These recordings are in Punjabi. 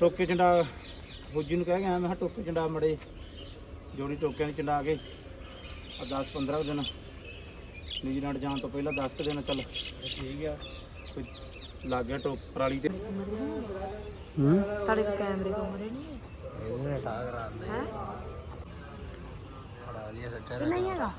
ਟੋਕੇ ਚੰਡਾ ਫੌਜੀ ਨੂੰ ਕਹਿ ਗਿਆ ਮੈਂ ਟੋਕੇ ਚੰਡਾ ਮੜੇ ਜੋੜੀ ਟੋਕਿਆਂ ਦੀ ਚੰਡਾ ਕੇ ਆ 10 15 ਦਿਨ ਨਿਊਜ਼ੀਲੈਂਡ ਜਾਣ ਤੋਂ ਪਹਿਲਾਂ 10 ਕੁ ਦਿਨ ਚੱਲ। ਠੀਕ ਆ ਕੋਈ ਲੱਗ ਗਿਆ ਟੋਕ ਪਰਾਲੀ ਤੇ। ਹੂੰ? ਤੁਹਾਡੇ ਕੋਲ ਕੈਮਰੇ ਕੁਮਰੇ ਨਹੀਂ ਇਹਨੇ ਟਾ ਕਰਾਉਂਦੇ ਹੈ? ਲਿਆ ਸੱਚਾ ਕਿ ਨਹੀਂ ਹੈਗਾ?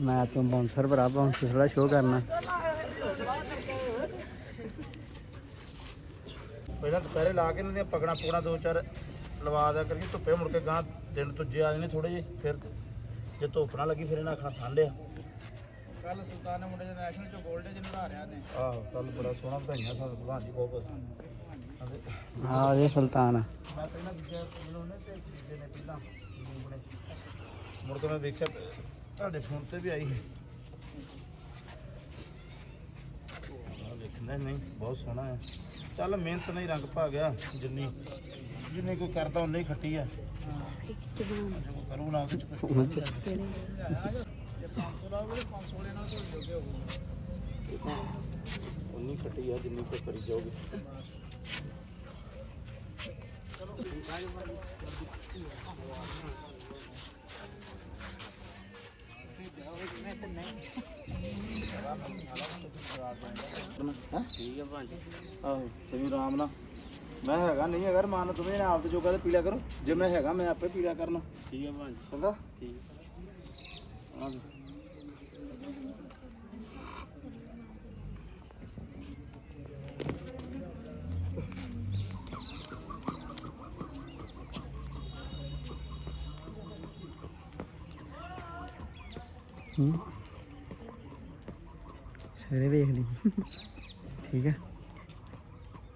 ਮੈਂ ਤੂੰ ਬਾਉਂਸਰ ਭਰਾ ਬਾਉਂਸਰ ਥੋੜਾ ਸ਼ੋਅ ਕਰਨਾ। ਪਹਿਲਾਂ ਦੁਪਹਿਰੇ ਲਾ ਕੇ ਇਹਨਾਂ ਦੀਆਂ ਪਗਣਾ ਪੁਗਣਾ ਦੋ ਚਾਰ ਲਵਾ ਦਿਆ ਕਰੀ ਧੁੱਪੇ ਮੁੜ ਕੇ ਗਾਂ ਦਿਨ ਤੁੱਜੇ ਆ ਜਾਣੇ ਥੋੜੇ ਜਿਹੇ ਫਿਰ ਜੇ ਧੁੱਪ ਨਾ ਲੱਗੀ ਫਿਰ ਇਹਨਾਂ ਆਖਣਾ ਠੰਡ ਆ। ਕੱਲ ਸੁਲਤਾਨ ਨੇ ਮੁੰਡੇ ਦੇ ਨੈਸ਼ਨਲ ਚ 골ਡ ਚ ਨਲਾ ਰਿਆ ਨੇ। ਆਹੋ ਕੱਲ ਬੜਾ ਸੋਹਣਾ ਵਧਾਈਆਂ ਸਾਨੂੰ ਭਗਵਾਨ ਜੀ ਬਹੁਤ ਬਹੁਤ। ਹਾਂ ਇਹ ਸੁਲਤਾਨ ਆ। ਮੈਂ ਪਹਿਲਾਂ ਵਿਚਾਰ ਤੇ ਪਹਿਲਾਂ ਮੁੜ ਕੇ ਮੈਂ ਵੇਖਿਆ ਤੁਹਾਡੇ ਫੋਨ ਤੇ ਵੀ ਆਈ ਸੀ। ਆਹ ਵੇਖਣਾ ਨਹੀਂ ਬਹੁਤ ਸੋਹਣਾ ਹੈ। ਚੱਲ ਮਿਹਨਤ ਨਹੀਂ ਰੰਗ ਭਾ ਗਿਆ ਜਿੰਨੀ ਜਿੰਨੀ ਕੋਈ ਕਰਦਾ ਉਨੀ ਹੀ ਖੱਟੀ ਆ। ਇਹ ਕਿੱਥੇ ਬਣਾਉਣਾ ਜੇ ਕੋਈ ਕਰੂ ਨਾ ਉਹਦੇ ਚ ਕੁਝ ਫੋਨ ਚ। ਕਿਹੜੇ ਜੇ 500 ਲਾਓਗੇ 500 ਵਾਲੇ ਨਾਲ ਧੁਲ ਜੋਗੇ ਹੋਊਗਾ ਉਨੀ ਖੱਟੀ ਆ ਜਿੰਨੀ ਕੋਈ ਕਰੀ ਜਾਓਗੇ ਹੈਂ? ਠੀਕ ਆ ਭਾਂਜੀ ਆਹੋ ਤੁਸੀਂ ਆਰਾਮ ਨਾਲ। ਮੈਂ ਹੈਗਾ ਨਹੀਂ ਅਗਰ ਮਨ ਤੁਸੀਂ ਨੇ ਆਪ ਤੇ ਜੋਗਾ ਤੇ ਪੀ ਲਿਆ ਕਰੋ। ਜੇ ਮੈਂ ਹੈਗਾ ਮੈਂ ਆਪੇ ਪੀ ਲਿਆ ਕਰਨਾ। ਠੀਕ ਆ ਭਾਂਜੀ। ਚੰਗਾ? ਠੀਕ। ਆ ਲਓ। ਹੂੰ? ਸਵੇਰੇ ਵੇਖ ਲਈ। ਠੀਕ ਹੈ।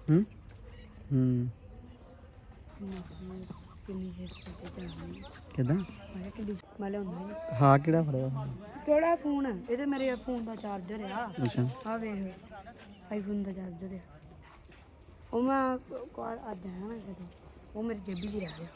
ਹੂੰ? ਹੂੰ। ਕਿੰਨੀ ਖੇਡ ਤੇ ਜਾਣੀ ਕਿਦਾਂ? ਮੈਂ ਮੈਂ ਨੀ। ਹਾਂ ਕਿਹੜਾ ਫੜਿਆ ਹੋਇਆ? ਕਿਹੜਾ ਫੋਨ ਇਹ ਤੇ ਮੇਰੇ ਫੋਨ ਦਾ ਚਾਰਜਰ ਆ। ਅੱਛਾ। ਆ ਵੇਖ। ਆਈਫੋਨ ਦਾ ਚਾਰਜਰ ਆ। ਉਹ ਮੈਂ ਕੋਲ ਅੱਜ ਹੈ ਨਾ ਉਹ ਮੇਰੀ ਜੇਬੀ 'ਚ ਰਹਿ ਗਿਆ।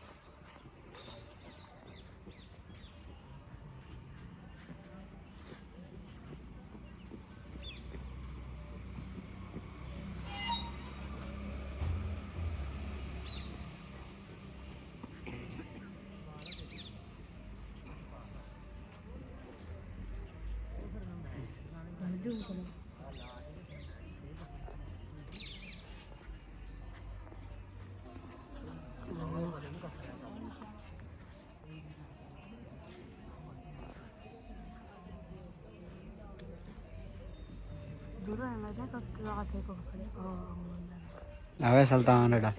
ਦੂਰ ਆ ਲੱਗਦਾ ਕਿ ਰਾਤੇ ਕੋ ਖੜੇ ਆ ਆਵੇ ਸੁਲਤਾਨ ਡਾ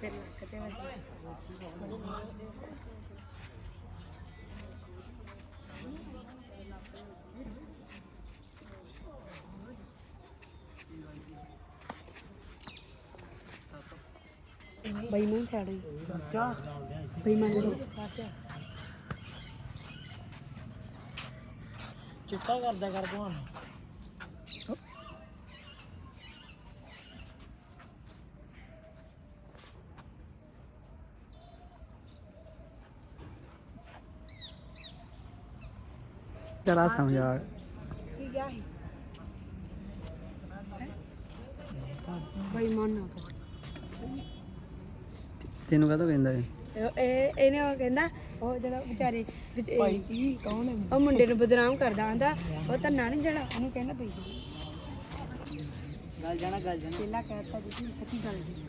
ਫਿਰ ਕਿਤੇ ਵਜੇ ਬੇਈਮਾਨ ਸਾਈਡ ਹੈ ਚਾਹ ਬੇਈਮਾਨ ਲੋਕ ਚਿੱਟਾ ਕਰਦਾ ਕਰ ਤੁਹਾਨੂੰ ਚਲਾ ਸਮਝਾ। ਕੀ ਗਿਆ ਸੀ? ਬੇਈਮਾਨ ਨਾ ਤੈਨੂੰ ਕਹਦਾ ਕਹਿੰਦਾ ਇਹ? ਇਹ ਇਹ- ਇਹਨੇ ਉਹ ਕਹਿੰਦਾ ਉਹ ਜਿਹੜਾ ਵਿਚਾਰੇ ਵਿੱਚ ਭਾਈ ਕੀ ਕੌਣ ਹੈ? ਉਹ ਮੁੰਡੇ ਨੂੰ ਬਦਨਾਮ ਕਰਦਾ ਆਂਦਾ ਉਹ ਤਾਂ ਨਾ ਨਹੀਂ ਜਣਾ ਉਹਨੂੰ ਕਹਿੰਦਾ ਪਈ ਗੱਲ ਜਾਣਾ ਗੱਲ ਜਾਣਾ। ਪਹਿਲਾਂ ਕਹਿਤਾ ਜੀ ਕਿ ਸੱਚੀ ਗੱਲ ਜੀ।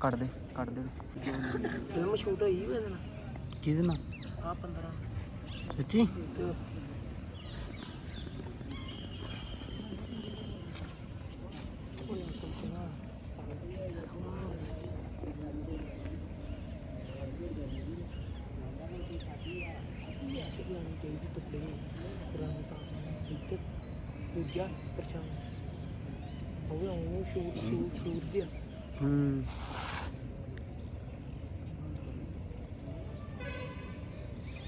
ਕੱਢ ਦੇ ਕੱਢ ਦੇ। ਫਿਲਮ ਸ਼ੂਟ ਹੋਈ ਉਹਦੇ ਨਾਲ? ਕਿਹਦੇ ਨਾਲ ਆ 15 ਸੱਚੀ ਦੂਜਾ ਪਰਚਾਂ ਹੋਵੇ ਉਹ ਸ਼ੂਟ ਸ਼ੂਟ ਸ਼ੂਟ ਜਿਹਾ ਹੂੰ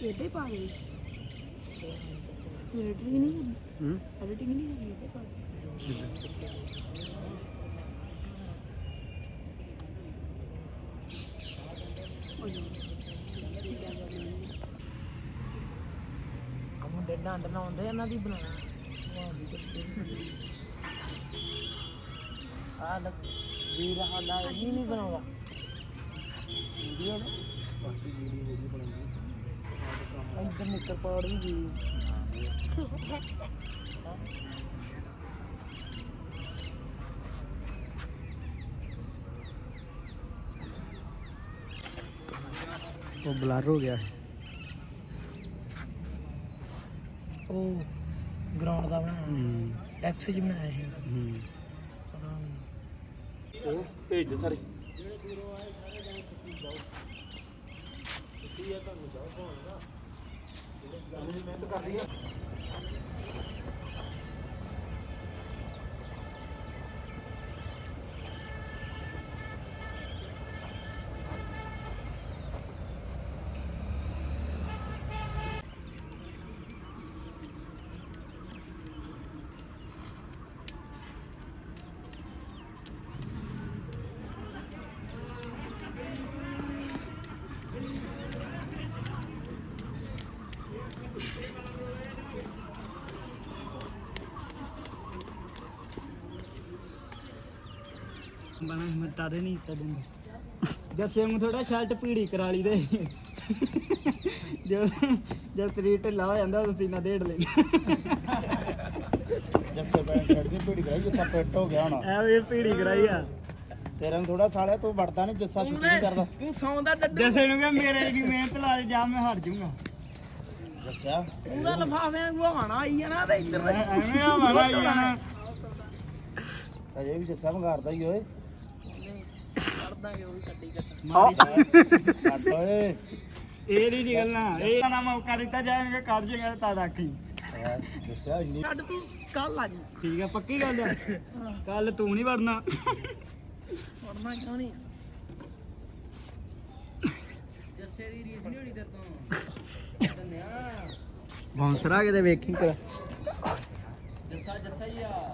ਇਹਦੇ ਪਾ ਦੇ। ਐਡੀਟਿੰਗ ਨਹੀਂ ਕਰਨੀ ਹੂੰ? ਐਡੀਟਿੰਗ ਨਹੀਂ ਕਰਨੀ ਇਹਦੇ ਪਾ ਦੇ। ਆ ਮੁੰਡੇ ਡੰਡ ਲਾਉਂਦੇ ਇਹਨਾਂ ਦੀ ਬਣਾਉਣਾ। ਆ ਦੱਸ ਵੀਰ ਸਾਡਾ ਇਹ ਨਹੀਂ ਬਣਾਉਂਦਾ ਵੀਡੀਓ ਨਾ ਇੱਧਰ ਨਿੱਕਰ ਪਾੜ ਵੀ ਗਈ। ਉਹ ਬਲਰ ਹੋ ਗਿਆ। ਉਹ ਗਰਾਊਂਡ ਦਾ ਬਣਾਇਆ। ਹੂੰ। ਐਕਸ ਜੀ ਬਣਾਇਆ ਹੂੰ। ਨਹੀਂ ਇਹ ਭੇਜ ਦੇ ਸਾਰੇ। ਮਿਹਨਤ ਕਰਦੀ ਆ ਬਣਾ ਹਿੰਮਤਾਂ ਦੇ ਨਹੀਂ ਤਦਨ ਜੱਸੇ ਨੂੰ ਥੋੜਾ ਸ਼ਰਟ ਪੀੜੀ ਕਰਾ ਲਈ ਦੇ ਜੋ ਜਦ ਸਰੀਰ ਢਿੱਲਾ ਹੋ ਜਾਂਦਾ ਉਦੋਂ ਸੀਨਾ ਡੇਢ ਲੈ ਜੱਸੇ ਬੈਠ ਛੱਡ ਕੇ ਭੀੜੀ ਕਰਾਈ ਜੱਸਾ ਫਿੱਟ ਹੋ ਗਿਆ ਹੁਣ। ਐ ਵੀ ਪੀੜੀ ਕਰਾਈ ਆ। ਤੇਰੇ ਨੂੰ ਥੋੜਾ ਸਾਲਿਆ ਤੂੰ ਵੜਦਾ ਨਹੀਂ ਜੱਸਾ ਛੁੱਟੀ ਨਹੀਂ ਕਰਦਾ। ਤੂੰ ਸੌਂਦਾ ਡੱਡੂ ਜੱਸੇ ਨੂੰ ਕਹ ਮੇਰੇ ਦੀ ਮਿਹਨਤ ਲਾ ਦੇ ਜਾ ਮੈਂ ਹਾਰ ਜਾਊਂਗਾ। ਜੱਸਿਆ। ਪੂਰਾ ਲਫਾਫਿਆਂ ਗੁਹਾਣਾ ਆਈ ਜਾਣਾ ਤੇ ਇੱਧਰ। ਐਵੇਂ ਆ ਮਾਰਾ ਹੀ ਜਾਣਾ। ਅਜੇ ਵੀ ਜੱਸਾ ਮੰਗਾਰਦਾ ਹੀ ਓਏ। ਕਰਦਾ ਉਹ ਵੀ ਕੱਟੀ ਕੱਟ ਕੱਟ ਓਏ। ਇਹ ਨਹੀਂ ਨਿਕਲਣਾ। ਇਹ ਨਾ ਮੌਕਾ ਦਿੱਤਾ ਜਾਏਗਾ ਕਰ ਜੇਗਾ ਤਾਂ ਰੱਖੀ ਹੈਂ, ਜੱਸਿਆ ਇੰਨੀ ਕੱਢ ਤੂੰ ਕੱਲ ਆ ਜੀ ਠੀਕ ਆ ਪੱਕੀ ਗੱਲ ਆ। ਕੱਲ ਤੂੰ ਨਹੀਂ ਵੜਨਾ। ਪੜਨਾ ਕਿਉਂ ਨਹੀਂ? ਜੱਸੇ ਦੀ ਰੀਸ ਨਹੀਂ ਹੋਣੀ ਤੇ। ਤੋਂ ਧੰਨਿਆ ਬੌਂਸਰਾ ਕਿਤੇ ਵੇਖੀ ਕਰ ਜੱਸਾ ਜੱਸਾ ਹੀ ਆ।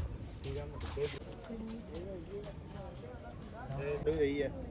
Sí, ya me estoy. Estoy de ahí, eh.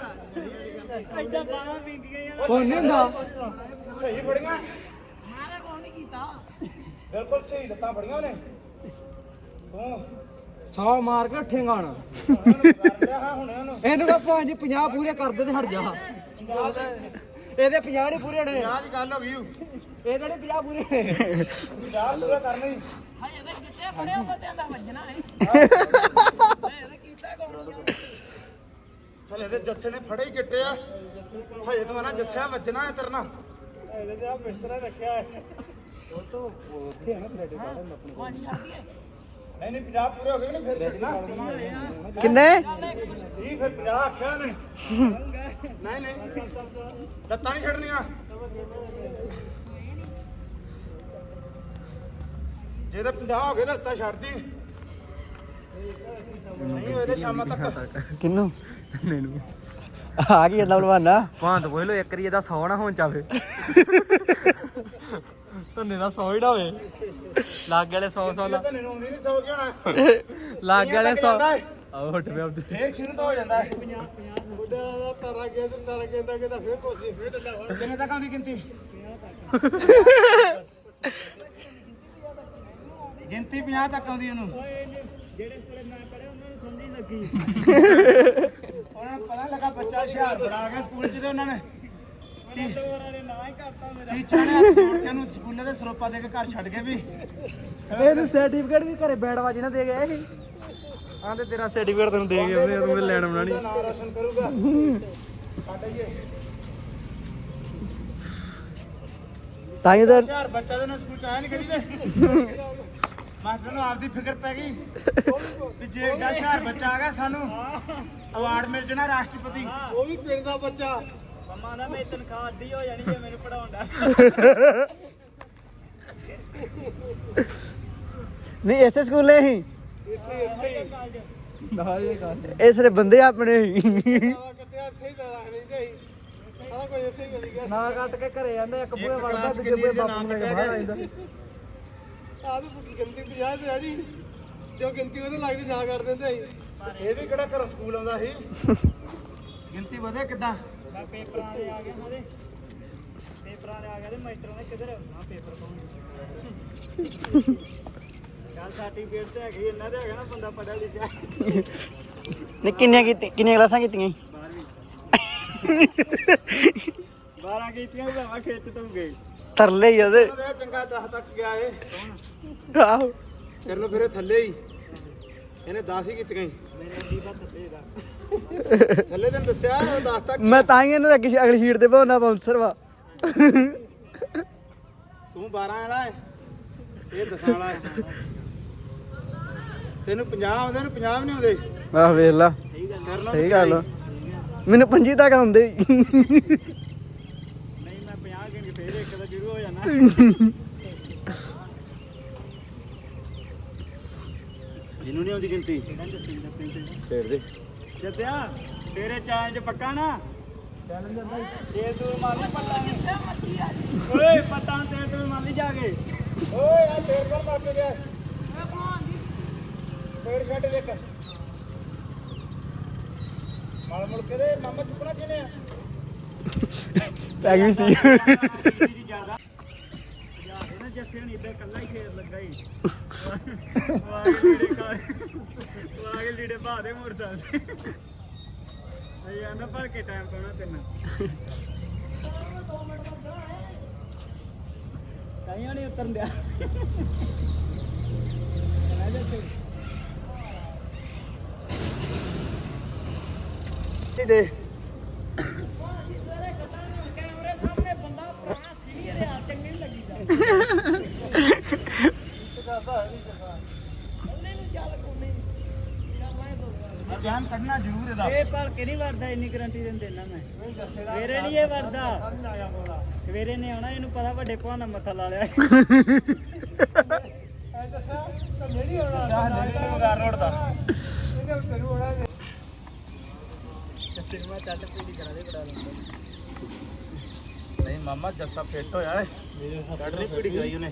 ਐਡਾ ਬਾਹਾਂ ਵਿੰਗ ਗਈਆਂ ਕੋਈ ਨਹੀਂ ਹੁੰਦਾ। ਸਹੀ ਫੜੀਆਂ। ਮਾਰਾ ਕੋਈ ਨਹੀਂ ਕੀਤਾ? ਬਿਲਕੁਲ ਸਹੀ ਲੱਤਾਂ ਫੜੀਆਂ ਉਹਨੇ। ਤੂੰ। ਸੌ ਮਾਰ ਕੇ ਹਾਂ ਉਹਨੂੰ ਇਹਨੂੰ ਕਹ ਪੰਜ 50 ਪੂਰੇ ਕਰ ਦੇ ਤੇ ਹਟ ਜਾ। ਇਹਦੇ 50 ਨਹੀਂ ਪੂਰੇ ਹੋਣੇ। ਵਿਆਹ ਦੀ ਗੱਲ ਹੋ ਗਈ। ਇਹਦੇ ਨਹੀਂ 50 ਪੂਰੇ ਹੋਣੇ। ਵਿਆਹ ਪੂਰਾ ਕਰਨਾ ਹੀ। ਹਜੇ ਤਾਂ ਕਿੱਥੇ ਫੜਿਆ ਬੰਦਿਆਂ ਦਾ ਵੱਜਣਾ ਹੈ? ਇਹਦੇ ਕੀਤਾ ਕੌਣ ਹਲੇ ਤੇ ਜੱਸੇ ਨੇ ਫੜੇ ਹੀ ਗਿੱਟੇ ਆ। ਹਜੇ ਤੂੰ ਨਾ ਜੱਸਿਆ ਵੱਜਣਾ ਹੈ ਤਰਨਾ ਇਹਦੇ ਤੇ ਆ ਬਿਸਤਰਾ ਰੱਖਿਆ ਹੈ। ਉਹ ਤੋਂ ਉੱਥੇ ਹੈ ਨਾ ਬਲੇਡੇ ਕਾਢਣ ਦਾ ਆਪਣੇ ਪੰਜ ਛੱਡ ਦਈਏ ਨਹੀਂ ਨਹੀਂ 50 ਪੂਰੇ ਹੋ ਗਏ ਨੇ ਫਿਰ ਛੱਡਣਾ। ਕਿੰਨੇ? 30 ਫਿਰ 50 ਆਖਿਆ ਨੇ ਨਹੀਂ ਨਹੀਂ। ਲੱਤਾਂ ਨਹੀਂ ਛੱਡਣੀਆਂ। ਜੇ ਤਾਂ 50 ਹੋ ਗਏ ਤਾਂ ਲੱਤਾਂ ਛੱਡਦੀ। ਨਹੀਂ ਤਾਂ ਸ਼ਾਮਾਂ ਤੱਕ। ਕਿੰਨੂੰ? ਮੈਨੂੰ। ਆ ਕੀ ਇਹਦਾ ਬਲਵਾਨਾ। ਭਾਂਤ ਪੁੱਛ ਲੋ ਇੱਕ ਰੀ ਇਹਦਾ 100 ਨਾ ਹੋਣ ਚਾਵੇ। ਧੰਨੇ ਦਾ 100 ਹੀ ਨਾ ਹੋਵੇ। ਲਾਗੇ ਵਾਲੇ 100 100 ਤਾਂ ਨਹੀਂ ਆਉਂਦੀ ਨਹੀਂ ਸੌ ਗਿਆ ਹੋਣਾ ਲਾਗੇ ਵਾਲੇ 100 ਜਾਂਦਾ ਹੈ। ਆਓ ਉੱਠ ਪਿਆ ਉੱਤੇ ਇਹ ਸ਼ੁਰੂ ਤੋਂ ਹੋ ਜਾਂਦਾ ਹੈ। ਬੁੱਢਾ ਦਾ ਤਾਰਾ ਗਿਆ ਤੇ ਤਾਰਾ ਗਿਆ ਤਾਂ ਕਿਦਾ ਫੇਰ ਕੋਸੀ ਫੇਰ ਡੱਲਾ ਫੜ ਕਿੰਨੇ ਤੱਕ ਆਉਂਦੀ ਗਿਣਤੀ? ਗਿਣਤੀ 50 ਤੱਕ ਆਉਂਦੀ ਉਹਨੂੰ। ਜਿਹੜੇ ਕੋਲੇ ਮੈਂ ਪੜਿਆ ਉਹਨਾਂ ਨੂੰ ਸਮਝ ਨਹੀਂ ਲੱਗੀ। ਉਹਨਾਂ ਨੂੰ ਪਤਾ ਲੱਗਾ ਬੱਚਾ ਹੁਸ਼ਿਆਰ ਬਣਾ ਗਿਆ ਸਕੂਲ 'ਚ ਤੇ ਉਹਨਾਂ ਨੇ। ਟੋਰਾਂ ਨੇ ਨਾ ਹੀ ਕਰਤਾ ਮੇਰਾ। ਟੀਚਰ ਨੇ ਹੱਥ ਜੋੜ ਕੇ ਉਹਨੂੰ ਸਕੂਲੇ ਦੇ ਸਰੋਪਾ ਦੇ ਕੇ ਘਰ ਛੱਡ ਕੇ ਵੀ। ਇਹਨੂੰ ਸਰਟੀਫਿਕੇਟ ਵੀ ਘਰੇ ਬੈਂਡ ਵਾਜੀ ਨਾ ਦੇ ਗਏ ਸੀ। ਆਂਦੇ ਤੇਰਾ ਸਰਟੀਫਿਕੇਟ ਤੈਨੂੰ ਦੇ ਗਏ ਉਹਨੇ ਤੂੰ ਲੈਣ ਬਣਾਣੀ ਉਹਦਾ ਨਾਂ ਰੋਸ਼ਨ ਕਰੂਗਾ। ਕੱਢ ਆਈਏ। ਤਾਂ ਹੀ ਤਾਂ ਬੱਚਾ ਦੇ ਨਾਲ ਸਕੂਲ 'ਚ ਆਇਆ ਨਹੀਂ ਕਦੀ ਤੇ। ਮਾਸਟਰ ਨੂੰ ਆਪਦੀ ਫਿਕਰ ਪੈ ਗਈ। ਵੀ ਜੇ ਏਡਾ ਹੁਸ਼ਿਆਰ ਬੱਚਾ ਆ ਗਿਆ ਸਾਨੂੰ ਅਵਾਰਡ ਮਿਲ ਜਣਾ ਰਾਸ਼ਟਰਪਤੀ। ਉਹ ਵੀ ਪਿੰਡ ਦਾ ਬੱਚਾ। ਮਮਾ ਨਾ ਮੇਰੀ ਤਨਖਾਹ ਅੱਧੀ ਹੋ ਜਾਣੀ ਜੇ ਮੈਨੂੰ ਪੜਾਉਂਦਾ ਨਹੀਂ ਐਸੇ ਸਕੂਲੇ ਹੀ। ਇੱਥੇ ਇੱਥੇ ਹੀ। ਇਸ ਦੇ ਬੰਦੇ ਆਪਣੇ ਹੀ। ਤਾਰਾ ਕੱਟਿਆ ਇੱਥੇ ਹੀ ਤਾਰਾ ਖਰੀਦੇ ਸੀ। ਸਾਰਾ ਕੁਝ ਇੱਥੇ ਹੀ ਕਰੀ ਗਿਆ। ਨਾ ਕੱਟ ਕੇ ਘਰੇ ਜਾਂਦਾ ਇੱਕ ਇੱਕ ਕਲਾਸ ਕਿੰਨੀ ਦੇ ਨਾਮ ਕੱਟਿਆ ਗਿਆ ਆਹ ਤੇ ਪੁੱਠੀ ਗਿਣਤੀ 50 ਤੇ ਆੜੀ ਜੋ ਗਿਣਤੀ ਉਹਦੇ ਲੱਗਦੀ ਜਾ ਕਰ ਦਿੰਦੇ ਸੀ ਇਹ ਵੀ ਕਿਹੜਾ ਘਰੋਂ ਸਕੂਲ ਆਉਂਦਾ ਸੀ? ਗਿਣਤੀ ਵਧੇ ਕਿਦਾਂ? ਮੈਂ ਪੇਪਰਾਂ ਦੇ ਆ ਗਿਆ ਨਾ ਦੇ ਪੇਪਰਾਂ ਦੇ ਆ ਗਿਆ ਤੇ ਮਾਸਟਰ ਨੇ ਕਿਧਰ? ਨਾ ਪੇਪਰ ਪਾਉਣ ਗੱਲ ਸਰਟੀਫਿਕੇਟ ਤੇ ਹੈਗੀ ਇਹਨਾਂ ਦੇ ਹੈਗਾ ਨਾ ਬੰਦਾ ਪੜਿਆ ਲਿਖਿਆ। ਨੇ ਕਿੰਨੀਆਂ ਕੀਤੀ ਕਿੰਨੀਆਂ ਕਲਾਸਾਂ ਕੀਤੀਆਂ? 12 ਕੀਤੀਆਂ ਖਿੱਚ ਤੂੰ ਗਈ ਤਰਲੇ ਹੀ ਉਹਦੇ। ਚੰਗਾ 10 ਤੱਕ ਗਿਆ ਏ ਆਹੋ। ਤੇਰੇ ਨੂੰ ਫਿਰ ਇਹ ਥੱਲੇ ਹੀ। ਇਹਨੇ 10 ਹੀ ਕੀਤੀਆਂ ਦੀ ਬਤ ਥੱਲੇ ਦਾ। ਥੱਲੇ ਤੈਨੂੰ ਦੱਸਿਆ ਉਹ 10 ਤੱਕ ਮੈਂ ਤਾਂ ਹੀ ਇਹਨੂੰ ਅੱਗੇ ਅਗਲੀ ਸ਼ੀਟ ਤੇ ਪਾਉਣਾ ਬਾਉਂਸਰ ਵਾ। ਤੂੰ 12 ਵਾਲਾ ਹੈ ਇਹ 10 ਵਾਲਾ ਹੈ ਤੈਨੂੰ 50 ਆਉਂਦੇ ਨੂੰ 50 ਵੀ ਨਹੀਂ ਆਉਂਦੇ। ਆਹ ਵੇਖ ਲਾ। ਕਰ ਲਓ ਸਹੀ ਗੱਲ ਆ। ਮੈਨੂੰ ਪੰਜੀ ਤੱਕ ਆਉਂਦੇ ਹੀ। ਨਹੀਂ ਮੈਂ 50 ਗਿਣ ਕੇ ਫੇਰ ਇੱਕ ਦਾ ਸ਼ੁਰੂ ਹੋ ਜਾਣਾ। ਇਹਨੂੰ ਨਹੀਂ ਆਉਂਦੀ ਗਿਣਤੀ। ਤੇ ਫੇਰ ਦੇ। ਜੱਤਿਆ ਤੇਰੇ ਚਾਂਜ ਪੱਕਾ ਨਾ? ਇਹ ਤੂੰ ਮਾਰੀ ਪੱਟਾਂ ਓਏ ਪੱਟਾਂ ਤੇ ਤੂੰ ਮਾਰੀ ਜਾ ਕੇ। ਓਏ ਆ ਤੇਰ ਕੋਲ ਮਾਰ ਕੇ ਗਿਆ ਫੇਰ ਛੱਡ ਦੇ ਇੱਕ ਮਲ ਮੁਲ ਕੇ ਦੇ ਮਾਮਾ ਚੁੱਕਣਾ ਕਿਨੇ ਆ? ਪੈ ਗਈ ਸੀ। ਮੇਰੀ ਜ਼ਿਆਦਾ ਜੱਸੇ ਨਹੀਂ ਇੱਦਾਂ ਕੱਲਾ ਹੀ ਖੇਡ ਲੱਗਾ ਹੀ ਵਾਗੇ ਲੀੜੇ ਕਾ ਵਾਗੇ ਲੀੜੇ ਬਾਦੇ ਮੁਰਦਾ ਸੀ ਅਈ ਭਰ ਕੇ ਟਾਈਮ ਪਾਉਣਾ ਤੈਨੂੰ ਕਾਈਆਂ ਨਹੀਂ ਉਤਰਨ ਦਿਆ ਦੇ ਬਿਆਨ ਕੱਢਣਾ ਜ਼ਰੂਰ ਇਹਦਾ। ਇਹ ਭਰ ਕੇ ਨਹੀਂ ਵਰਦਾ ਇੰਨੀ ਗਰੰਟੀ ਦਿੰਦੇ ਨਾ ਮੈਂ। ਸਵੇਰੇ ਨਹੀਂ ਇਹ ਵਰਦਾ। ਸਵੇਰੇ ਨੇ ਆਉਣਾ ਇਹਨੂੰ ਪਤਾ ਵੱਡੇ ਭਾਣਾ ਮੱਥਾ ਲਾ ਲਿਆ। ਨਹੀਂ ਮਾਮਾ ਜੱਸਾ ਫਿੱਟ ਹੋਇਆ ਏ। ਕੱਢ ਪੀੜੀ ਕਰਾਈ ਉਹਨੇ।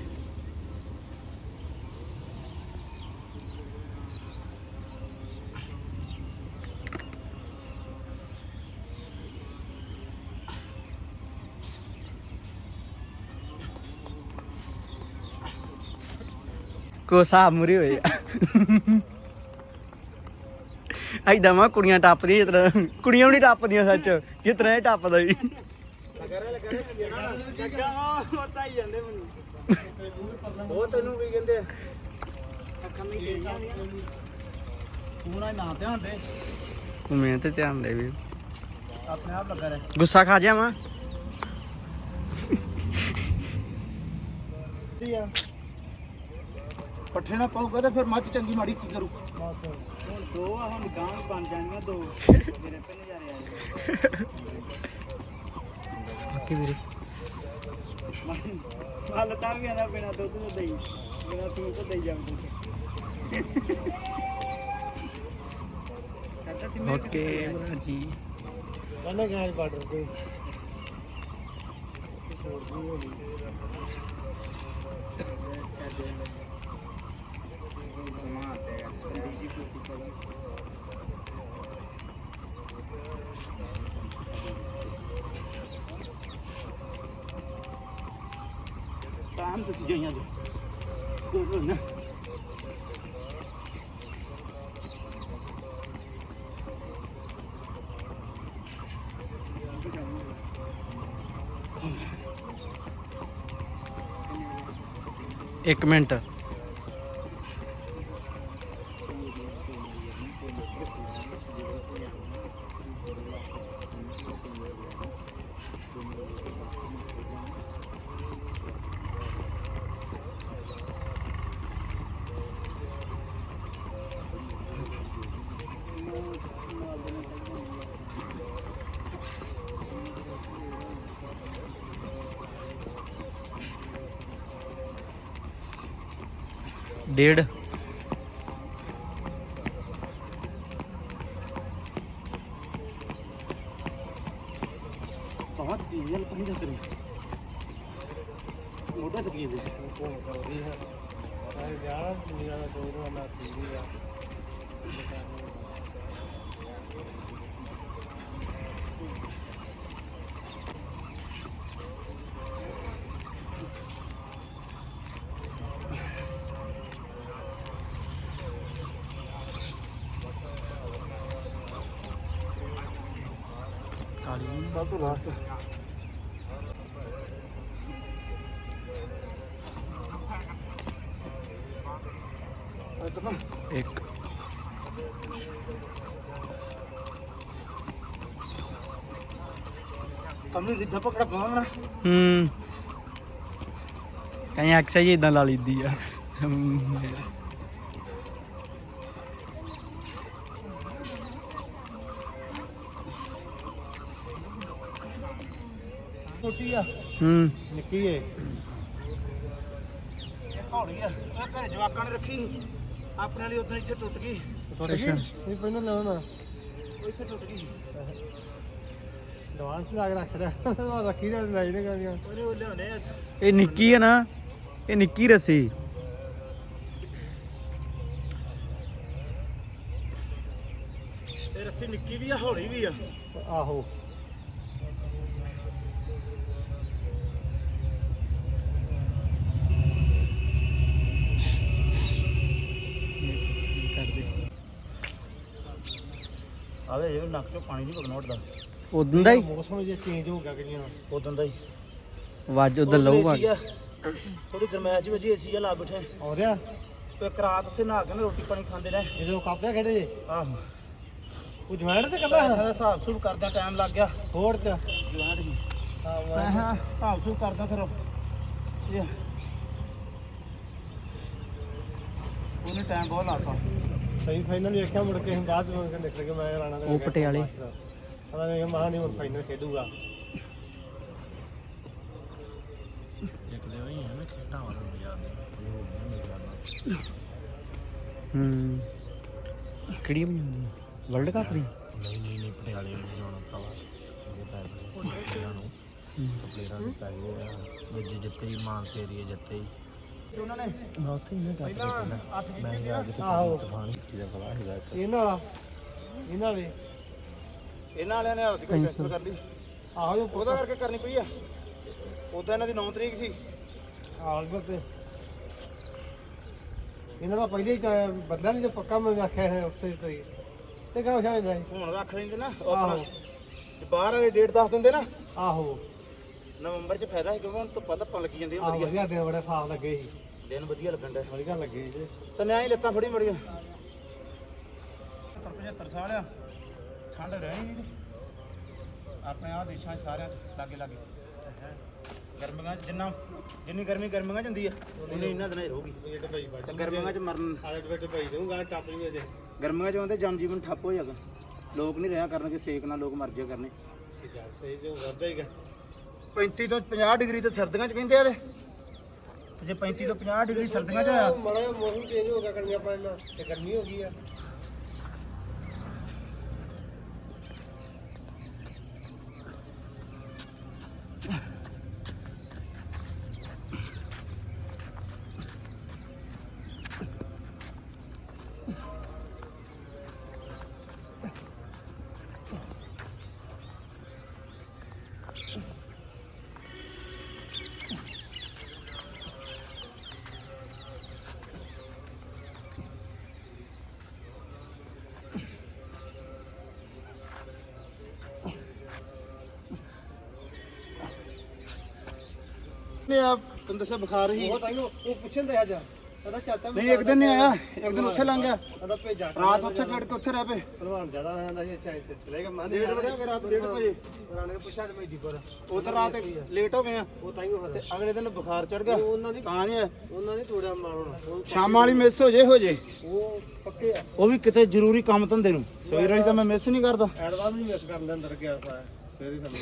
ਕੋ ਸਾਹ ਮੁਰੇ ਹੋਏ ਐਦਾਂ ਮਾ ਕੁੜੀਆਂ ਟੱਪਦੀਆਂ ਜਿਸ ਤਰ੍ਹਾਂ ਕੁੜੀਆਂ ਵੀ ਨਹੀਂ ਟੱਪਦੀਆਂ ਸੱਚ ਜਿਸ ਤਰ੍ਹਾਂ ਇਹ ਟੱਪਦਾ ਵੀ ਗੱਗਾ ਉਹ ਤਾਈ ਜਾਂਦੇ ਮੈਨੂੰ ਉਹ ਤੈਨੂੰ ਕੀ ਕਹਿੰਦੇ ਆ? ਅੱਖਾਂ ਨਹੀਂ ਗਈਆਂ ਤੂੰ ਨਾ ਨਾ ਧਿਆਨ ਦੇ ਮੈਂ ਤੇ ਧਿਆਨ ਦੇ ਵੀ। ਆਪਣੇ ਆਪ ਲੱਗਾ ਰਹਿ। ਗੁੱਸਾ ਖਾ ਆ। ਪੱਠੇ ਨਾ ਪਾਊਗਾ ਤੇ ਫਿਰ ਮੱਝ ਚੰਗੀ ਮਾੜੀ ਕੀ ਕਰੂ? ਹੁਣ ਦੋ ਆ ਹੁਣ ਗਾਂ ਬਣ ਜਾਣੀਆਂ ਦੋ ਮੇਰੇ ਪੇ ਨਜ਼ਾਰੇ ਆਏ ਬਾਕੀ ਵੀਰੇ ਮੱਲ ਤਾਂ ਵੀ ਬਿਨਾ ਦੁੱਧ ਤੋਂ ਦਈ ਬਿਨਾ ਤੂੰ ਤੋਂ ਦਈ ਜਾਂਦੇ ਓਕੇ ਜੀ। ਕਹਿੰਦੇ ਗਾਂ ਬਾਰਡਰ ਤੇ। ਟਾਈਮ ਤੁਸੀਂ ਜਾਈਆਂ ਜੀ। ਕੋਈ ਇੱਕ ਮਿੰਟ। ਡੇਢ। ਬਹੁਤ ਪੀਣ ਪੈਂਦਾ ਕਰੇ। ਮੋਢਾ ਤੱਕ ਦੇ ਯਾਰ ਦੁਨੀਆ ਦਾ ਕੋਈ ਨਾ ਨਾ ਪੀੜੀ ਆ ਸਭ ਤੋਂ ਲਾਸਟ ਇੱਕ ਰਿੱਧਾ ਪਕੜਾ ਪਾਉਣਾ ਹੂੰ। ਕਈ ਇਦਾਂ ਲਾ ਲਈਦੀ ਆ। ਹਮ, ਛੋਟੀ ਆ। ਹੂੰ। ਨਿੱਕੀ ਏ। ਇਹ ਘੋੜੀ ਆ। ਇਹ ਘਰੇ ਜਵਾਕਾਂ ਨੇ ਰੱਖੀ। ਆਪਣੇ ਲਈ ਉਦੋਂ ਇੱਥੇ ਟੁੱਟ ਗਈ। ਟੁੱਟ ਗਈ ਇਹ ਪਹਿਲਾਂ ਲਾਉਣਾ। ਉਹ ਇੱਥੇ ਟੁੱਟ ਗਈ। ਐਡਵਾਂਸ ਲਾ ਕੇ ਰੱਖ ਰਿਹਾ ਰੱਖੀ ਦਾ ਲਾਈ ਨੇ ਗਾਣੀਆਂ ਉਹਨੇ ਉਹ ਲਿਆਉਣੇ ਆ। ਇਹ ਨਿੱਕੀ ਹੈ ਨਾ ਇਹ ਨਿੱਕੀ ਰੱਸੀ। ਇਹ ਰੱਸੀ ਨਿੱਕੀ ਵੀ ਆ ਹੌਲੀ ਵੀ ਆ। ਆਹੋ। ਆਵੇ ਇਹ ਨੱਕ ਚੋਂ ਪਾਣੀ ਨਹੀਂ ਉੱਡਦਾ ਉਦੋਂ ਦਾ ਹੀ? ਮੌਸਮ ਜੇ ਚੇਂਜ ਹੋ ਗਿਆ ਕਿੰਨੀਆਂ ਉਦੋਂ ਦਾ ਹੀ। ਵੱਜ ਉਦੋਂ ਲਊਗਾ। ਥੋੜੀ ਗਰਮੈਸ਼ ਵਜੀ ਏਸੀ ਆ ਲਾ ਬਿਠੇ। ਹੋ ਰਿਹਾ ਇੱਕ ਰਾਤ ਉੱਥੇ ਨਹਾ ਕੇ ਨਾ ਰੋਟੀ ਪਾਣੀ ਖਾਂਦੇ ਰਹੇ। ਜਦੋਂ ਕਾਪਿਆ ਖੜੇ ਜੇ? ਆਹੋ। ਉਹ ਜਵਾਨ ਤੇ ਕੱਲਾ? ਦਾ ਹਿਸਾਬ ਸੂਬ ਕਰਦਾ ਟਾਈਮ ਲੱਗ ਗਿਆ। ਹੋਰ ਤੇ? ਜਵਾਨ ਹੀ। ਹਾਂ ਹਿਸਾਬ ਸੂਬ ਕਰਦਾ ਫਿਰ ਉਹਨੇ ਟਾਈਮ ਬਹੁਤ ਲਾਤਾ। ਸਹੀ ਫਾਈਨਲ ਵੇਖਿਆ ਮੁੜ ਕੇ ਬਾਅਦ ਵਿੱਚ ਨਿਕਲ ਕੇ ਮੈਂ ਰਾਣਾ ਦੇ ਉਹ ਪਟਿਆਲੇ। ਪਤਾ ਨਹੀਂ ਮਹਾਂ ਨਹੀਂ ਹੁਣ ਫਾਈਨਲ ਖੇਡੂਗਾ। ਹੂੰ ਕਿਹੜੀ ਵਰਲਡ ਕੱਪ ਦੀ ਨਹੀਂ। ਨਹੀਂ ਨਹੀਂ ਪਟਿਆਲੇ ਨੂੰ ਜਾਣਾ ਭਰਾਵਾ ਚੰਗੇ ਪੈ ਗਏ। ਪਲੇਅਰਾਂ ਨੂੰ। ਤਾਂ ਪਲੇਅਰਾਂ ਨੂੰ ਪੈ ਗਏ ਆ। ਵਿੱਚ ਜਿੱਤੇ ਹੀ ਮਾਨਸੇ ਏਰੀਆ ਜਿੱਤੇ ਹੀ। ਉਹਨਾਂ ਨੇ ਮੈਂ ਉੱਥੇ ਹੀ ਨਾ ਕਰ ਪਹਿਲਾਂ ਅੱਠ ਮੈਂ ਗਿਆ ਕਿਤੇ ਆਹੋ। ਤੂਫਾਨ ਕਿਹਦਾ ਖਲਾ ਹੈਗਾ ਇੱਕ ਇਹਨਾਂ ਵਾਲਾ। ਇਹਨਾਂ ਦੇ। ਇਹਨਾਂ ਵਾਲਿਆਂ ਨੇ ਹਾਲਤ ਕੋਈ ਕੈਂਸਲ ਕਰ ਲਈ? ਆਹੋ ਜੋ ਉਹਦਾ ਕਰਕੇ ਕਰਨੀ ਪਈ ਆ? ਉਦੋਂ ਇਹਨਾਂ ਦੀ 9 ਤਰੀਕ ਸੀ। ਆਲ ਤੇ ਇਹਨਾਂ ਦਾ ਪਹਿਲੇ ਹੀ ਤਾਂ ਬਦਲਾ ਨਹੀਂ ਤੇ ਪੱਕਾ ਮੈਂ ਆਖਿਆ ਹੈ ਉਸੇ ਤਰੀਕੇ ਤੇ ਕਾ ਹੋ ਜਾਂਦਾ ਹੈ ਹੁਣ ਰੱਖ ਲੈਂਦੇ ਨਾ ਉਹ ਆਹੋ। ਜੇ ਬਾਹਰ ਵਾਲੀ ਡੇਟ ਦੱਸ ਦਿੰਦੇ ਨਾ ਆਹੋ। ਨਵੰਬਰ 'ਚ ਫਾਇਦਾ ਹੈ ਕਿਉਂਕਿ ਹੁਣ ਧੁੱਪਾਂ ਧੱਪਾਂ ਲੱਗੀ ਜਾਂਦੀਆਂ ਆਹ ਵਧੀਆ। ਵਧੀਆ ਦਿਨ ਬੜੇ ਸਾਫ਼ ਲੱਗੇ ਸੀ। ਦਿਨ ਵਧੀਆ ਲੱਗਣ ਦਾ ਵਧੀਆ ਲੱਗੇ ਜੀ। ਤਾਂ ਨਿਆਂ ਹੀ ਲੱਤਾਂ ਫੜੀ ਮੜੀਆਂ। 70 75 ਸਾਲ ਆ। ਠੰਡ ਰਹਿਣੀ ਨਹੀਂ ਤੇ ਆਪਣੇ ਆ ਦੇਸ਼ਾਂ 'ਚ ਸਾਰਿਆਂ 'ਚ ਲਾਗੇ ਲਾਗੇ। ਗਰਮੀਆਂ 'ਚ ਜਿੰਨਾ ਜਿੰਨੀ ਗਰਮੀ ਗਰਮੀਆਂ 'ਚ ਹੁੰਦੀ ਆ ਉਨੀ ਇਹਨਾਂ ਦਿਨਾਂ 'ਚ ਰਹੂਗੀ। ਵੇਟ ਪਈ ਤਾਂ ਗਰਮੀਆਂ 'ਚ ਮਰਨ ਆਲੇ ਵੇਟ ਪਈ ਦਊਗਾ ਟੱਪ ਨਹੀਂ ਅਜੇ। ਗਰਮੀਆਂ 'ਚ ਆਉਂਦੇ ਜਨ ਜੀਵਨ ਠੱਪ ਹੋ ਜਾਗਾ। ਲੋਕ ਨਹੀਂ ਰਿਹਾ ਕਰਨਗੇ ਸੇਕ ਨਾਲ ਲੋਕ ਮਰ ਜਾ ਕਰਨੇ। ਸਹੀ ਜੋ ਵੱਧਦਾ ਹੀਗਾ 35 ਤੋਂ 50 ਡਿਗਰੀ ਤੇ ਸਰਦੀਆਂ 'ਚ ਕਹਿੰਦੇ ਤੇ ਜੇ 35 ਤੋਂ 50 ਡਿਗਰੀ ਸਰਦੀਆਂ 'ਚ ਆ ਮੜਾ ਮੌਸਮ ਚੇਂਜ ਹੋ ਗਿਆ ਕਰਨੀਆਂ ਪੈਣਾ ਤੇ ਗਰਮੀ ਹੋ ਗਈ ਆ। ਨੇ ਆ ਤੁਹਾਨੂੰ ਦੱਸਿਆ ਬੁਖਾਰ ਹੀ। ਉਹ ਤਾਂ ਉਹ ਪੁੱਛਣ ਦੇ ਅੱਜ ਚਾਚਾ ਨਹੀਂ ਇੱਕ ਦਿਨ ਨਹੀਂ ਆਇਆ। ਇੱਕ ਦਿਨ ਉੱਥੇ ਲੰਘ ਗਿਆ। ਕਹਿੰਦਾ ਭੇਜਾ ਰਾਤ ਉੱਥੇ ਕੱਢ ਕੇ ਉੱਥੇ ਰਹਿ ਪਏ। ਭਲਵਾਨ ਜ਼ਿਆਦਾ ਰਹਿੰਦਾ ਸੀ ਅੱਛਾ ਇੱਥੇ ਚਲੇਗਾ ਮਾਂ ਡੇਢ ਵਜੇ ਆ ਕੇ ਰਾਤ ਡੇਢ ਵਜੇ। ਰਾਣੇ ਨੇ ਪੁੱਛਿਆ ਤੇ ਮੈਂ ਤਾਂ ਰਾਤ ਲੇਟ ਹੋ ਗਏ ਆ ਉਹ ਤਾਂ ਹੀ ਤੇ ਅਗਲੇ ਦਿਨ ਬੁਖਾਰ ਚੜ ਗਿਆ। ਉਹਨਾਂ ਦੀ ਤਾਂ ਨਹੀਂ। ਉਹਨਾਂ ਨੇ ਤੋੜਿਆ ਮਾਰਉਣਾ ਉਹ ਸ਼ਾਮ ਵਾਲੀ ਮਿਸ ਹੋ ਜੇ ਹੋ ਜੇ। ਉਹ ਪੱਕੇ ਆ। ਉਹ ਵੀ ਕਿਤੇ ਜ਼ਰੂਰੀ ਕੰਮ ਧੰਦੇ ਨੂੰ। ਸਵੇਰ ਵਾਲੀ ਤਾਂ ਮੈਂ ਮਿਸ ਨਹੀਂ ਕਰਦਾ। ਐਤਵਾਰ ਵੀ ਮਿਸ ਕਰਨ ਦੇ ਅੰਦਰ ਗਿਆ ਸਾ ਸਵੇਰੇ ਸਮੇਂ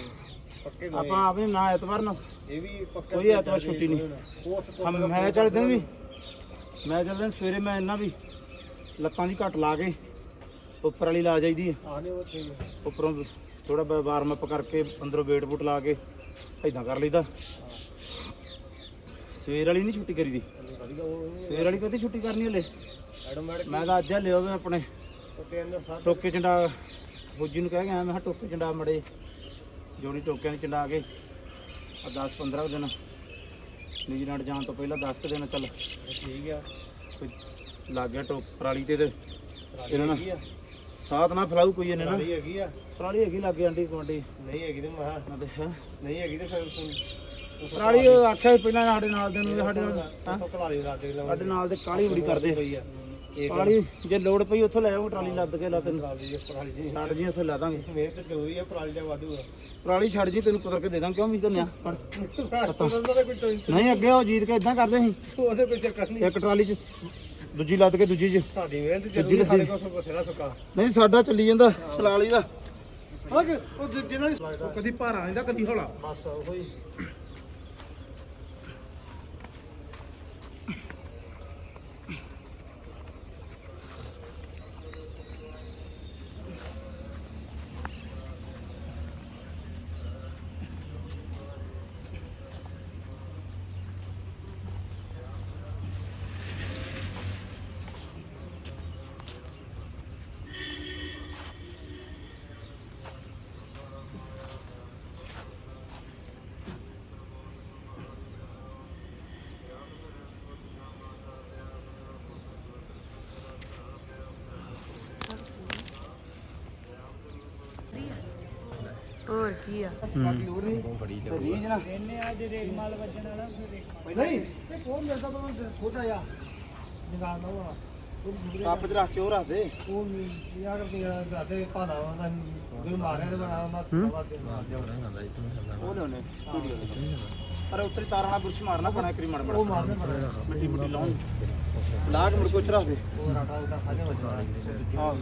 ਪੱਕੇ ਦੋਏ। ਆਪਾਂ ਆਪਣੇ ਨਾ ਐਤਵਾਰ ਨਾ ਇਹ ਵੀ ਪੱਕਾ ਕੋਈ ਐਤਵਾਰ ਛੁੱਟੀ ਨਹੀਂ। ਉਹ ਉੱਥੇ ਤੋਂ ਹਮ ਮੈਂ ਚੱਲ ਦਿਨ ਵੀ। ਮੈਂ ਚੱਲ ਦਿਨ ਸਵੇਰੇ ਮੈਂ ਇੰਨਾ ਵੀ ਲੱਤਾਂ ਦੀ ਘੱਟ ਲਾ ਕੇ ਉੱਪਰ ਵਾਲੀ ਲਾ ਜਾਈਦੀ ਹੈ ਆਨੇ ਉਹ ਤੇ ਉੱਪਰੋਂ ਥੋੜਾ ਵਾਰਮ ਅਪ ਕਰਕੇ ਅੰਦਰੋਂ ਵੇਟ ਬੂਟ ਲਾ ਕੇ ਐਦਾਂ ਕਰ ਲਈਦਾ। ਸਵੇਰ ਵਾਲੀ ਨਹੀਂ ਛੁੱਟੀ ਕਰੀਦੀ। ਵਧੀਆ ਉਹ ਸਵੇਰ ਵਾਲੀ ਕਦੀ ਛੁੱਟੀ ਕਰਨੀ ਹਲੇ? ਐਡਮਿਟ ਮੈਂ ਤਾਂ ਅੱਜ ਆ ਲਿਓ ਆਪਣੇ ਉੱਤੇ ਅੰਦਰ ਸਭ ਟੋਕੇ ਚੰਡਾ ਫੌਜੀ ਨੂੰ ਕਹਿ ਗਿਆ ਮੈਂ ਕਿਹਾ ਟੋਕੇ ਚੰਡਾ ਮੜੇ ਜੋੜੀ ਟੋਕਿਆਂ ਦੀ ਚੰਡਾ ਕੇ ਆ 10 15 ਦਿਨ ਨਿਊਜ਼ੀਲੈਂਡ ਜਾਣ ਤੋਂ ਪਹਿਲਾਂ 10 ਕੁ ਦਿਨ ਚੱਲ। ਠੀਕ ਆ। ਕੋਈ ਲੱਗ ਗਿਆ ਟੋਪ ਪਰਾਲੀ ਤੇ ਤੇ। ਇਹਨਾਂ ਨਾਲ ਹੈਗੀ ਆ। ਸਾਥ ਨਾ ਫਲਾਊ ਕੋਈ ਇਹਨੇ ਨਾ ਪਰਾਲੀ ਹੈਗੀ ਆ। ਪਰਾਲੀ ਹੈਗੀ ਲੱਗੇ ਆਂਟੀ ਕੁਆਂਟੀ ਨਹੀਂ ਹੈਗੀ ਤੇ ਮਹਾ। ਮੈਂ ਦੇਖਿਆ ਨਹੀਂ ਹੈਗੀ ਤੇ ਫਿਰ ਸੁਣ ਪਰਾਲੀ ਉਹ ਆਖਿਆ ਸੀ ਪਹਿਲਾਂ ਸਾਡੇ ਨਾਲ ਦੇ ਨੂੰ ਸਾਡੇ ਨਾਲ ਹੈਂ? ਦੀ ਸਾਡੇ ਨਾਲ ਦੇ ਕਾਲੀ ਬੜੀ ਕਰਦੇ। ਪਈ ਆ। ਕਾਲੀ ਜੇ ਲੋੜ ਪਈ ਉੱਥੋਂ ਲੈ ਆਓ ਟਰਾਲੀ ਲੱਦ ਕੇ ਲਾ ਤੈਨੂੰ। ਦੀ ਦੀ ਛੱਡ ਜੀ ਉੱਥੇ ਲਾ ਦਾਂਗੇ। ਮਿਹਨਤ ਤੇ ਜ਼ਰੂਰੀ ਆ ਪਰਾਲੀ ਦਾ ਵਾਧੂ ਆ। ਪਰਾਲੀ ਛੱਡ ਜੀ ਤੈਨੂੰ ਕੁਦਰ ਕੇ ਦੇ ਦਾਂ ਕਿਉਂ ਵੀ ਤਾਂ ਟੈਨਸ਼ਨ ਨਹੀਂ। ਅੱਗੇ ਉਹ ਜੀਤ ਕੇ ਇਦਾਂ ਕਰਦੇ ਸੀ। ਉਹਦੇ ਕੋਈ ਚੱਕਰ ਨਹੀਂ। ਇੱਕ ਟਰਾਲੀ 'ਚ ਦੂਜੀ ਲੱਦ ਕੇ ਦੂਜੀ 'ਚ। ਤੁਹਾਡੀ ਮਿਹਨਤ ਜ਼ਰੂਰੀ ਸਾਡੇ ਕੋਲ ਸਭ ਬਥੇਰਾ ਸੁੱਕਾ। ਨਹੀਂ ਸਾਡਾ ਚੱਲੀ ਜਾਂਦਾ ਛਲਾ ਲਈ ਦਾ। ਹਾਂ ਉਹ ਜਿਹਨਾਂ ਨੇ ਕਦੀ ਭਾਰਾ ਆਂਦਾ ਕਦੀ ਹੌਲਾ। ਬਸ ਉਹੀ। ਹੋਰ ਕੀ ਆ? ਰੀਜ ਨਾ ਇਹਨੇ ਅੱਜ ਰੇਗਮਾਲ ਵੱਜਣ ਵਾਲਾ ਫਿਰ ਇੱਕ ਨਹੀਂ। ਇਹ ਕੋਲ ਮਿਲਦਾ ਪਰ ਛੋਟਾ ਜਿਹਾ ਨਿਗਾਹ ਨਾ ਹੋਣਾ ਕੱਪ 'ਚ ਰੱਖ ਕੇ ਉਹ ਰੱਖ ਦੇ। ਉਹ ਨਹੀਂ ਯਾਰ ਕਿ ਦਾਦੇ ਭਾਣਾ ਉਹਨਾਂ ਨੂੰ ਮਾਰਿਆ ਤੇ ਬਣਾ ਉਹਨਾਂ ਬਾਅਦ ਉਹ ਲਿਆਉਣੇ ਪਰ ਉੱਤਰੀ ਤਾਰਾਂ ਨਾਲ ਬੁਰਸ਼ ਮਾਰਨਾ ਪੈਣਾ ਕਰੀ ਮੜ ਉਹ ਮਾਰਨੇ ਬਣਾ ਮਿੱਟੀ ਮੁੱਟੀ ਲਾਉਣ। ਲਾ ਕੇ ਮੁੜ ਕੇ ਉੱਚ ਰੱਖ ਦੇ। ਉਹ ਰਾਟਾ ਉਟਾ ਖਾਣੇ ਵੱਜਣਾ ਆਹ।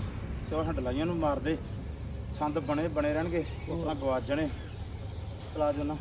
ਤੇ ਉਹ ਹੰਡਲਾਈਆਂ ਨੂੰ ਮਾਰਦੇ ਸੰਦ ਬਣੇ ਬਣੇ ਰਹਿਣਗੇ ਉਤਨਾ ਗਵਾਚ ਜਾਣੇ। ਚਲਾ ਜਾਣਾ